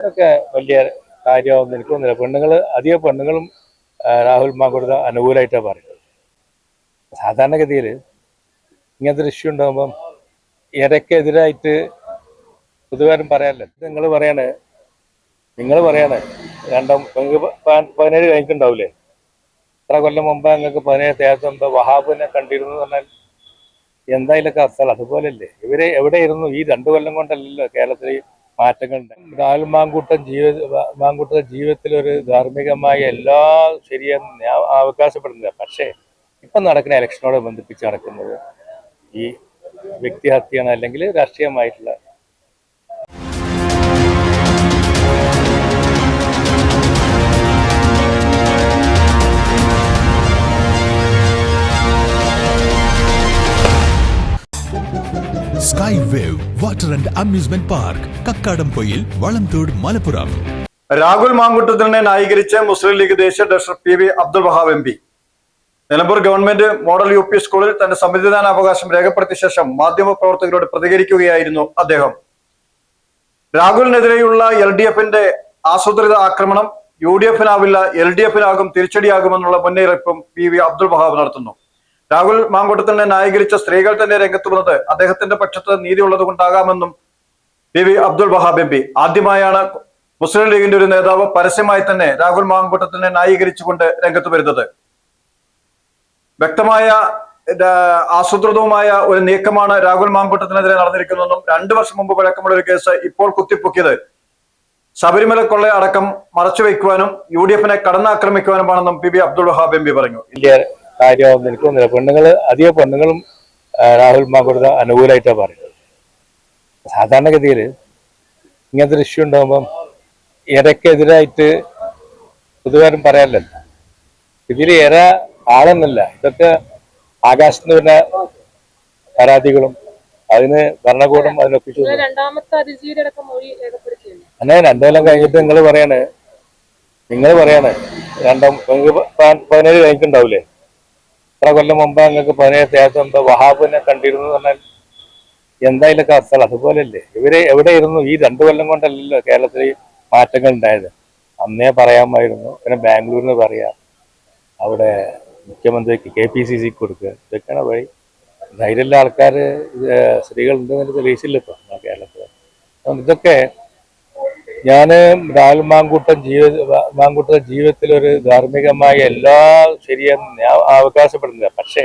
ഇതൊക്കെ വലിയ കാര്യമാവുമെന്ന് എനിക്ക് തോന്നുന്നില്ല പെണ്ണുങ്ങൾ അധിക പെണ്ണുങ്ങളും രാഹുൽ മാങ്കുടുത അനുകൂലമായിട്ടാണ് പറയുന്നത്. സാധാരണഗതിയിൽ ഇങ്ങനത്തെ ഒരു ഇഷ്യൂ ഉണ്ടാകുമ്പം ഇരക്കെതിരായിട്ട് പൊതുവാരും പറയാനല്ല നിങ്ങൾ പറയാണ് നിങ്ങൾ പറയാണ് രണ്ടാം നിങ്ങൾക്ക് പതിനേഴ് കഴിഞ്ഞിട്ടുണ്ടാവില്ലേ ഇത്ര കൊല്ലം മുമ്പ് നിങ്ങൾക്ക് പതിനേഴ് മുമ്പ് വഹാബിനെ കണ്ടിരുന്നു പറഞ്ഞാൽ എന്തായാലും അർത്ഥം അതുപോലല്ലേ. ഇവരെ എവിടെയായിരുന്നു ഈ രണ്ടു കൊല്ലം കൊണ്ടല്ലല്ലോ കേരളത്തിൽ മാറ്റങ്ങൾ ഉണ്ടായി. മാങ്കൂട്ടൻ മാങ്കൂട്ടം ജീവിത മാങ്കൂട്ടത്തെ ജീവിതത്തിൽ ഒരു ധാർമ്മികമായ എല്ലാ ശരിയെന്ന് ഞാൻ അവകാശപ്പെടുന്നില്ല പക്ഷേ ഇപ്പം നടക്കുന്ന ഇലക്ഷനോട് ബന്ധിപ്പിച്ച് നടക്കുന്നത് ഈ വ്യക്തിഹത്യയാണ് അല്ലെങ്കിൽ രാഷ്ട്രീയമായിട്ടുള്ള sky wave water and amusement park Kakkadampoyil Valamthode Malappuram Rahul മാങ്കുട്ടത്തിനെ ന്യായീകരിച്ച് മുസ്ലിം ലീഗ് ദേശീയ director P V Abdul Wahab M P. Nilambur government model U P സ്കൂളിൽ തന്റെ സമ്മതിദാന അവകാശം രേഖപ്പെടുത്തിയ ശേഷം മാധ്യമ പ്രവർത്തകരോട് പ്രതികരിക്കുകയായിരുന്നു അദ്ദേഹം. രാഹുലിനെതിരെയുള്ള എൽ ഡി എഫിന്റെ ആസൂത്രിത ആക്രമണം യു ഡി എഫിനാവില്ല എൽ ഡി എഫിനാകും തിരിച്ചടിയാകുമെന്നുള്ള മുന്നറിയിപ്പും പി വി അബ്ദുൾ വഹാബ് നടത്തുന്നു. രാഹുൽ മാങ്കുട്ടത്തിനെ ന്യായീകരിച്ച സ്ത്രീകൾ തന്നെ രംഗത്ത് വന്നത് അദ്ദേഹത്തിന്റെ പക്ഷത്ത് നീതി ഉള്ളത് കൊണ്ടാകാമെന്നും P V Abdul Wahab M P. ആദ്യമായാണ് മുസ്ലിം ലീഗിന്റെ ഒരു നേതാവ് പരസ്യമായി തന്നെ രാഹുൽ മാങ്കൂട്ടത്തിനെ ന്യായീകരിച്ചുകൊണ്ട് രംഗത്ത് വരുന്നത്. വ്യക്തമായ ആസൂത്രിതവുമായ ഒരു നീക്കമാണ് രാഹുൽ മാങ്കൂട്ടത്തിനെതിരെ നടന്നിരിക്കുന്നതെന്നും രണ്ടു വർഷം മുമ്പ് പഴക്കമുള്ള ഒരു കേസ് ഇപ്പോൾ കുത്തിപ്പൊക്കിയത്. ശബരിമല കൊള്ള അടക്കം മറച്ചുവെക്കുവാനും യു ഡി എഫിനെ കടന്നാക്രമിക്കുവാനുമാണെന്നും P B Abdul Wahab M P പറഞ്ഞു. കാര്യമാവുമെന്ന് എനിക്ക് തോന്നുന്നില്ല. പെണ്ണുങ്ങൾ അധിക പെണ്ണുങ്ങളും രാഹുൽ മാങ്കുടുത അനുകൂലമായിട്ടാണ് പറയുന്നത്. സാധാരണഗതിയിൽ ഇങ്ങനത്തെ ഒരു ഇഷ്യൂ ഉണ്ടാകുമ്പം ഇരക്കെതിരായിട്ട് പൊതുവാരും പറയാനല്ല ഇതിൽ ഇര ആളെന്നല്ല ഇതൊക്കെ ആകാശത്ത് വരുന്ന പരാതികളും അതിന് ഭരണകൂടം അതിനൊപ്പിച്ചു അങ്ങനെ രണ്ടുകൊല്ലം കഴിഞ്ഞിട്ട് നിങ്ങൾ പറയാണ്. നിങ്ങൾ പറയാണ്. രണ്ടാം പതിനേഴ് കഴിഞ്ഞിട്ടുണ്ടാവില്ലേ ഇത്ര കൊല്ലം മുമ്പ് ഞങ്ങൾക്ക് പതിനേഴ് ശേഷം എന്തോ വഹാബിനെ കണ്ടിരുന്നു പറഞ്ഞാൽ എന്തായാലൊക്കെ അസ്ഥലം അതുപോലല്ലേ? അതുപോലല്ലേ എവിടെ ഇരുന്നു ഈ രണ്ടു കൊല്ലം കൊണ്ടല്ലല്ലോ കേരളത്തിൽ മാറ്റങ്ങൾ ഉണ്ടായത്. അന്നേ പറയാമായിരുന്നു. പിന്നെ ബാംഗ്ലൂരിന് പറയാം അവിടെ മുഖ്യമന്ത്രിക്ക് കെ പി സി സിക്ക് കൊടുക്കുക ഇതൊക്കെയാണ് വഴി. ധൈര്യമുള്ള ആൾക്കാർ സ്ത്രീകൾ ഉണ്ടെന്ന് തെളിയിച്ചില്ല ഇപ്പൊ കേരളത്തിൽ ഇതൊക്കെ ഞാൻ രാഹുൽ മാങ്കൂട്ടം ജീവ ജീവിതത്തിൽ ഒരു ധാർമ്മികമായ എല്ലാ ശരിയെന്ന് ഞാൻ അവകാശപ്പെടുന്നില്ല. പക്ഷേ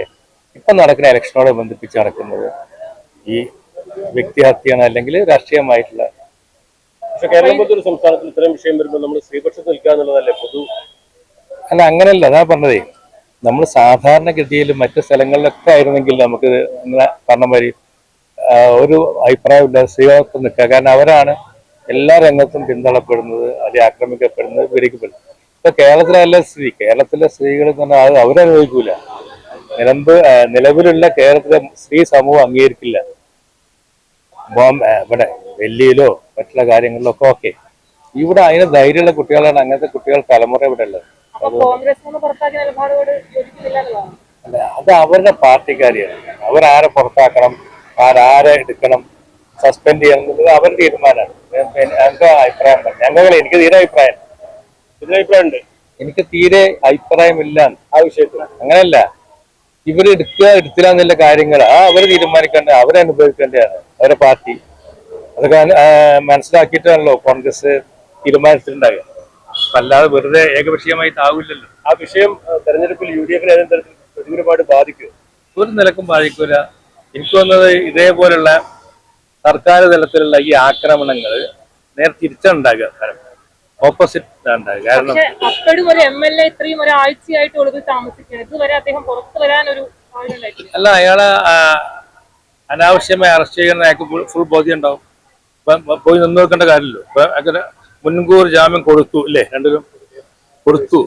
ഇപ്പം നടക്കുന്ന ഇലക്ഷനോട് ബന്ധിപ്പിച്ച് നടക്കുന്നത് ഈ വ്യക്തിഹത്യയാണ് അല്ലെങ്കിൽ രാഷ്ട്രീയമായിട്ടുള്ള പക്ഷെ കേരളം പോലത്തെ ഒരു സംസ്ഥാനത്തിൽ ഇത്തരം വിഷയം വരുമ്പോൾ നമ്മൾ സ്ത്രീപക്ഷത്ത് നിൽക്കുക എന്നുള്ളതല്ലേ പൊതു അല്ല അങ്ങനെയല്ല. അതാ പറഞ്ഞതേ. നമ്മൾ സാധാരണഗതിയിൽ മറ്റു സ്ഥലങ്ങളിലൊക്കെ ആയിരുന്നെങ്കിൽ നമുക്ക് പറഞ്ഞ മാതിരി ഒരു അഭിപ്രായമില്ല സ്ത്രീകൾക്ക് നിൽക്കുക. കാരണം അവരാണ് എല്ലാ രംഗത്തും പിന്തള്ളപ്പെടുന്നത് അല്ലെങ്കിൽ ആക്രമിക്കപ്പെടുന്നത് പീഡിക്കപ്പെടുന്നത് ഇപ്പൊ കേരളത്തിലല്ല സ്ത്രീ. കേരളത്തിലെ സ്ത്രീകൾ തന്നെ അത് അവരനുഭവിക്കൂല. നിലമ്പ് നിലവിലുള്ള കേരളത്തിലെ സ്ത്രീ സമൂഹം അംഗീകരിക്കില്ല. ഇവിടെ ഡൽഹിയിലോ മറ്റുള്ള കാര്യങ്ങളിലോ ഒക്കെ ഓക്കെ. ഇവിടെ അതിന് ധൈര്യമുള്ള കുട്ടികളാണ് അങ്ങനത്തെ കുട്ടികൾ തലമുറ ഇവിടെ ഉള്ളത്. അത് അവരുടെ പാർട്ടിക്കാരിയാണ്. അവരാരെ പുറത്താക്കണം ആരാരെ എടുക്കണം സസ്പെൻഡ് ചെയ്യണം എന്നുള്ളത് അവരുടെ തീരുമാനമാണ്. ഞങ്ങൾക്ക് അഭിപ്രായം ഞങ്ങൾ എനിക്ക് തീരെ അഭിപ്രായം ഇതിനഭിപ്രായമുണ്ട് എനിക്ക് തീരെ അഭിപ്രായമില്ല. ആ വിഷയത്തിൽ. അങ്ങനെയല്ല ഇവർ എടുക്കുക എടുത്തില്ല എന്നുള്ള കാര്യങ്ങൾ ആ അവർ തീരുമാനിക്കേണ്ട അവരെ അനുഭവിക്കേണ്ടതാണ്. അവരുടെ പാർട്ടി. അതൊക്കെ മനസ്സിലാക്കിയിട്ടാണല്ലോ കോൺഗ്രസ് തീരുമാനിച്ചിട്ടുണ്ടാകുക അല്ലാതെ വെറുതെ ഏകപക്ഷീയമായി താവില്ലല്ലോ. ആ വിഷയം തെരഞ്ഞെടുപ്പിൽ യു ഡി എഫിനെ ഏതെങ്കിലും തരത്തിൽ പ്രതികൂലമായിട്ട് ബാധിക്കുക ഒരു നിലക്കും ബാധിക്കൂല. എനിക്ക് തോന്നുന്നത് ഇതേപോലുള്ള സർക്കാർ തലത്തിലുള്ള ഈ ആക്രമണങ്ങൾ നേരെ തിരിച്ചുണ്ടാകുക ഓപ്പോസിറ്റ് ഉണ്ടാകുക കാരണം അപ്പോഴും ഒരു എം എൽ എ ഇത്രയും ഒരാഴ്ചയായിട്ട് ഒളിവിൽ ഇതുവരെ അദ്ദേഹം പുറത്തു വരാൻ ഒരു അല്ല അയാളെ അനാവശ്യമായി അറസ്റ്റ് ചെയ്യുന്ന അയാൾക്ക് ഫുൾ ബോധ്യം ഉണ്ടാവും. ഇപ്പം പോയി നിന്ന് നോക്കേണ്ട കാര്യമില്ലല്ലോ. ഇപ്പൊ അങ്ങനെ മുൻകൂർ ജാമ്യം കൊടുത്തു അല്ലേ രണ്ടിലും കൊടുത്തു.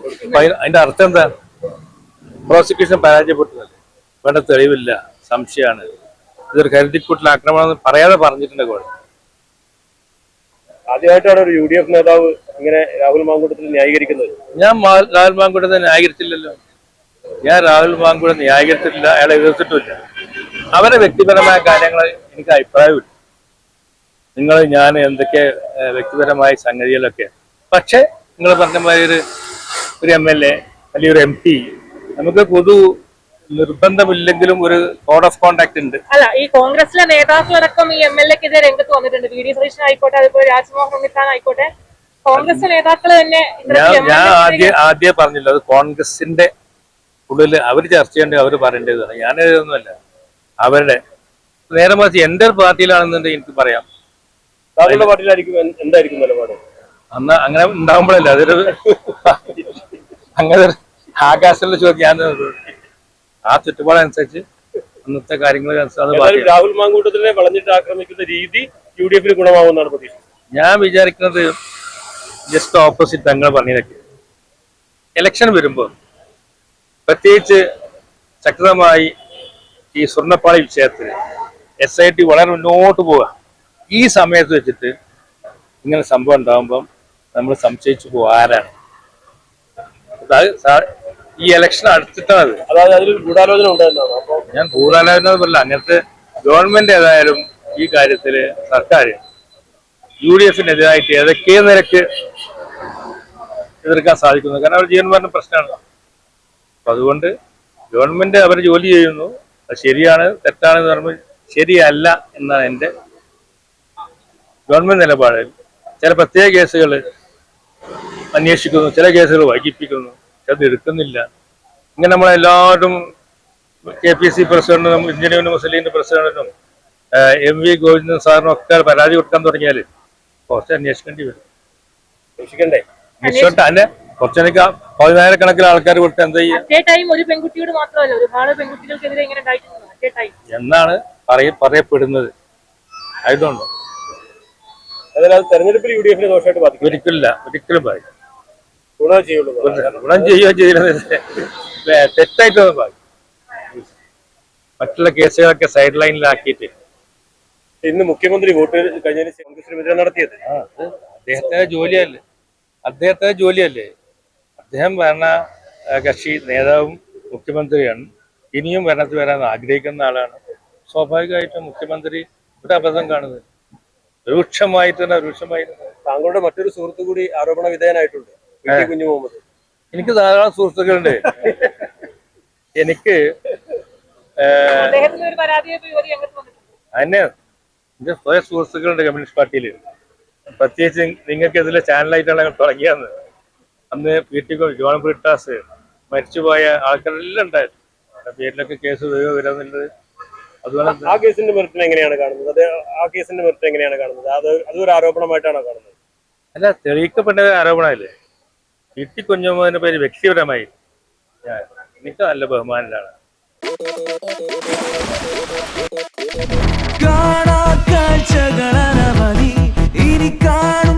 അതിന്റെ അർത്ഥം എന്താ? പ്രോസിക്യൂഷൻ പരാജയപ്പെട്ടതല്ലേ വേണ്ട തെളിവില്ല. സംശയമാണ്. ഇതൊരു കരുതിക്കൂട്ടിൽ ആക്രമണം പറയാതെ പറഞ്ഞിട്ടുണ്ട് ഗോൾ. ആദ്യമായിട്ടാണ് ഒരു യു ഡി എഫ് നേതാവ് ഇങ്ങനെ രാഹുൽ മാങ്കൂട്ടത്തിൽ ന്യായീകരിക്കുന്നത്. ഞാൻ രാഹുൽ മാങ്കൂട്ടത്തെ ന്യായീകരിച്ചില്ലല്ലോ. ഞാൻ രാഹുൽ മാങ്കുട ന്യായീകരിച്ചിട്ടില്ല അയാളെ എതിർത്തിട്ടില്ല അവരെ വ്യക്തിപരമായ കാര്യങ്ങൾ എനിക്ക് അഭിപ്രായമില്ല. നിങ്ങൾ ഞാൻ എന്തൊക്കെ വ്യക്തിപരമായ സംഗതികളൊക്കെ. പക്ഷെ നിങ്ങൾ പറഞ്ഞ മാതിരി ഒരു എം എൽ എ അല്ലെങ്കിൽ ഒരു എം പി നമുക്ക് പൊതു നിർബന്ധമില്ലെങ്കിലും ഒരു കോഡ് ഓഫ് കോണ്ടാക്ട് ഉണ്ട്. അല്ല ഈ കോൺഗ്രസിലെ നേതാക്കളടക്കം ഈ എം എൽ എക്ക് ഇതേ രംഗത്ത് വന്നിട്ടുണ്ട് വി ഡി സതീശൻ ആയിക്കോട്ടെ അതുപോലെ രാജ്മോഹൻ ഉണ്ണിത്താൻ ആയിക്കോട്ടെ. കോൺഗ്രസ് നേതാക്കൾ തന്നെ ഞാൻ ആദ്യ ആദ്യം പറഞ്ഞില്ല. അത് കോൺഗ്രസിന്റെ ഉള്ളിൽ അവർ ചർച്ച ചെയ്യേണ്ടത് അവർ പറയേണ്ടതാണ്. ഞാൻ ഒന്നുമല്ല അവരുടെ നേരെ മറിച്ച് എന്റെ ഒരു പാർട്ടിയിലാണെന്നുണ്ടെങ്കിൽ എനിക്ക് പറയാം. താങ്കളുടെ പാർട്ടിയിലായിരിക്കും എന്ത്- എന്തായിരിക്കും നിലപാട്? അന്ന് അങ്ങനെ ഉണ്ടാകുമ്പോഴല്ല അതൊരു അങ്ങനെ ആകാശത്തിൽ ആകാശമുള്ള ചോദ്യം ഞാൻ ആ ചുറ്റുപാടനുസരിച്ച് അന്നത്തെ കാര്യങ്ങൾ രാഹുൽ മാങ്കൂട്ടത്തിനെ വളഞ്ഞിട്ട് ആക്രമിക്കുന്ന രീതി യു ഡി എഫിന് ഗുണമാവുമെന്നാണ് പ്രതീക്ഷ. ഞാൻ വിചാരിക്കുന്നത് ജസ്റ്റ് ഓപ്പോസിറ്റ് തങ്ങൾ പറഞ്ഞതൊക്കെ ഇലക്ഷൻ വരുമ്പോൾ പ്രത്യേകിച്ച് ശക്തമായി ഈ സ്വർണപ്പാളി വിഷയത്തിൽ എസ് ഐ ടി വളരെ മുന്നോട്ട് പോവുക. ഈ സമയത്ത് വെച്ചിട്ട് ഇങ്ങനെ സംഭവം ഉണ്ടാകുമ്പം നമ്മൾ സംശയിച്ചു പോകും ആരാണ്? അത് ഈ ഇലക്ഷൻ അടുത്തിട്ടാണ് അത്. അതായത് അതിൽ ഗൂഢാലോചന ഉണ്ടായിരുന്നതാണ്? അപ്പൊ ഞാൻ ഗൂഢാലോചന പറയില്ല അങ്ങനത്തെ ഗവൺമെന്റ് ഏതായാലും ഈ കാര്യത്തിൽ സർക്കാർ യു ഡി എഫിനെതിരായിട്ട് ഏതൊക്കെ നിരക്ക് എതിർക്കാൻ സാധിക്കുന്നു? കാരണം അവർ ജീവൻ ജീവന്മാരുടെ പ്രശ്നമാണ്. അപ്പൊ അതുകൊണ്ട് ഗവൺമെന്റ് അവർ ജോലി ചെയ്യുന്നു. അത് ശരിയാണ് തെറ്റാണെന്ന് പറയുമ്പോൾ ശരിയല്ല എന്നാണ് എന്റെ ഗവൺമെന്റ് നിലപാട് ചില പ്രത്യേക കേസുകൾ അന്വേഷിക്കുന്നു ചില കേസുകൾ വൈകിപ്പിക്കുന്നു. ചിലത് എടുക്കുന്നില്ല. ഇങ്ങനെ നമ്മളെല്ലാവരും കെ പി സി പ്രസിഡന്റിനും ഇന്ത്യൻ മുസ്ലിം ലീഗിന്റെ പ്രസിഡന്റിനും എം വി ഗോവിന്ദൻ സാറിനും ഒക്കെ പരാതി കൊടുക്കാൻ തുടങ്ങിയാൽ കുറച്ച് അന്വേഷിക്കേണ്ടി വരും. അന്വേഷിക്കണ്ടേ? അന്വേഷിച്ചോട്ടെ. അന്നെ കുറച്ചെനിക്ക് പതിനായിരക്കണക്കിന് ആൾക്കാർ കൊടുത്ത് എന്താ ചെയ്യുക അറ്റേ ടൈം ഒരു പെൺകുട്ടിയോട് മാത്രമല്ല ഒരുപാട് പെൺകുട്ടികൾക്കെതിരെ ഇങ്ങനെ അറ്റേ ടൈം. എന്നാണ് പറയ പറയപ്പെടുന്നത്. ആയതുകൊണ്ട്. അതായത് അത് തെരഞ്ഞെടുപ്പിൽ യു ഡി എഫിന് ദോഷമായിട്ട് ബാധിക്കും ഒരിക്കലില്ല. ഒരിക്കലും പറയും ഗുണം ചെയ്യുള്ളൂ. ഗുണം ചെയ്യുകയോ ചെയ്യുന്നത് തെറ്റായിട്ടൊന്നും പറയും മറ്റുള്ള കേസുകളൊക്കെ സൈഡ് ലൈനിലാക്കിയിട്ട് ഇന്ന് മുഖ്യമന്ത്രി വോട്ട് കഴിഞ്ഞതിന് കോൺഗ്രസിനെതിരെ നടത്തിയത്. അദ്ദേഹത്തെ അദ്ദേഹത്തിന്റെ ജോലിയല്ലേ? അദ്ദേഹത്തിന്റെ ജോലിയല്ലേ? അദ്ദേഹം ഭരണ കക്ഷി നേതാവും മുഖ്യമന്ത്രിയാണ്. ഇനിയും ഭരണത്തിൽ വരാൻ ആഗ്രഹിക്കുന്ന ആളാണ്. സ്വാഭാവികമായിട്ടും മുഖ്യമന്ത്രി ഇവിടെ അബദ്ധം കാണുന്നത്. രൂക്ഷമായിട്ട് തന്നെ രൂക്ഷമായി താങ്കളുടെ മറ്റൊരു സുഹൃത്തു കൂടി ആരോപണ വിധേയനായിട്ടുണ്ട്. ടി കുഞ്ഞു മുഹമ്മദ് എനിക്ക് ധാരാളം സുഹൃത്തുക്കളുണ്ട്. എനിക്ക് അന്നെ എന്റെ സ്വയം സുഹൃത്തുക്കളുണ്ട് കമ്മ്യൂണിസ്റ്റ് പാർട്ടിയിൽ പ്രത്യേകിച്ച് നിങ്ങൾക്ക് ഇതിലെ ചാനലായിട്ടാണ് ഞങ്ങൾ തുടങ്ങിയത് അന്ന് പി ടി ജോൺ ബ്രിട്ടാസ് മരിച്ചുപോയ ആൾക്കാരെല്ലാം ഉണ്ടായിരുന്നു. അവരുടെ പേരിലൊക്കെ കേസ് വരുമോ വരാന്നുള്ളത് അതുപോലെ ആ കേസിന്റെ മെറിറ്റിനെ എങ്ങനെയാണ് കാണുന്നത്? അത് ആ കേസിന്റെ മെറിറ്റ് എങ്ങനെയാണ് കാണുന്നത്? അത് അതൊരു ആരോപണമായിട്ടാണോ കാണുന്നത്? അല്ല തെളിയിക്കപ്പെട്ട ആരോപണമല്ലേ? ടി കുഞ്ഞമ്മദിന്റെ പേര് വ്യക്തിപരമായി. എനിക്ക് നല്ല ബഹുമാനിലാണ് കാണാ കാഴ്ചകളി ഇനി കാണുമ്പോൾ